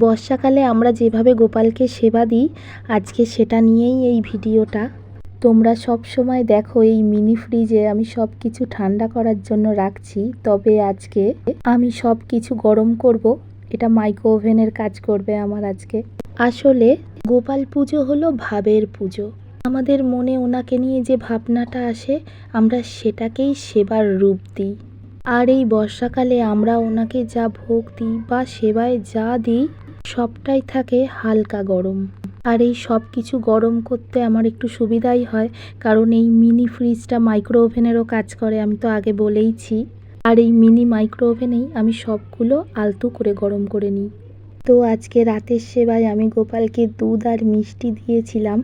বর্ষাকালে আমরা যেভাবে গোপালকে সেবা দিই, আজকে সেটা নিয়েই এই ভিডিওটা। তোমরা সব সময় দেখো এই মিনি ফ্রিজে আমি সব কিছু ঠান্ডা করার জন্য রাখছি, তবে আজকে আমি সব কিছু গরম করব। এটা মাইক্রো ওভেনের কাজ করবে আমার আজকে। আসলে গোপাল পুজো হলো ভাবের পুজো। আমাদের মনে ওনাকে নিয়ে যে ভাবনাটা আসে, আমরা সেটাকেই সেবার রূপ দিই। আর এই বর্ষাকালে আমরা ওনাকে যা ভোগ দিই বা সেবায় যা দিই সবটাই থাকে হালকা গরম। আর এই সব কিছু গরম করতে আমার একটু সুবিধাই হয়, কারণ এই মিনি ফ্রিজটা মাইক্রো ওভেনেরও কাজ করে, আমি তো আগে বলেইছি। আর এই মিনি মাইক্রো ওভেনেই আমি সবগুলো আলতু করে গরম করে নিই। তো আজকে রাতের সেবায় আমি গোপালকে দুধ আর মিষ্টি দিয়েছিলাম,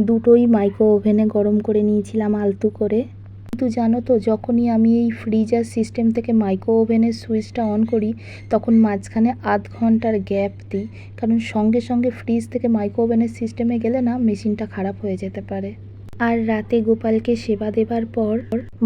দুটোই মাইক্রো ওভেনে গরম করে নিয়েছিলাম আলতু করে। কিন্তু জানো তো, যখনই আমি এই ফ্রিজার সিস্টেম থেকে মাইক্রো ওভেনের সুইচটা অন করি, তখন মাঝখানে আধ ঘণ্টার গ্যাপ দিই। কারণ সঙ্গে সঙ্গে ফ্রিজ থেকে মাইক্রো ওভেনের সিস্টেমে গেলে না, মেশিনটা খারাপ হয়ে যেতে পারে। আর রাতে গোপালকে সেবা দেবার পর,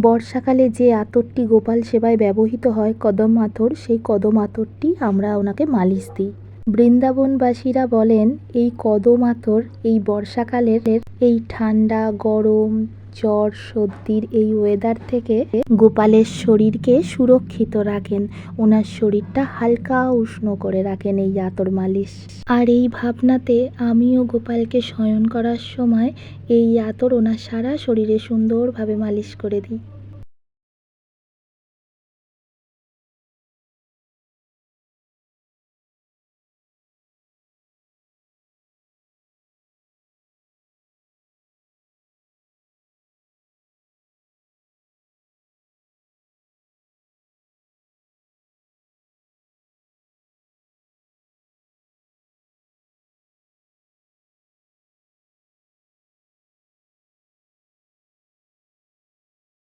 বর্ষাকালে যে আতরটি গোপাল সেবায় ব্যবহৃত হয় কদম আতর, সেই কদম আতরটি আমরা ওনাকে মালিশ দিই। বৃন্দাবনবাসীরা বলেন, এই কদম আতর, এই বর্ষাকালের এই ঠান্ডা, গরম, জ্বর, সর্দির এই ওয়েদার থেকে গোপালের শরীরকে সুরক্ষিত রাখেন। ওনার শরীরটা হালকা উষ্ণ করে রাখেন এই আতর মালিশ। আর এই ভাবনাতে আমিও গোপালকে শয়ন করার সময় এই আতর ওনার সারা শরীরে সুন্দরভাবে মালিশ করে দিই।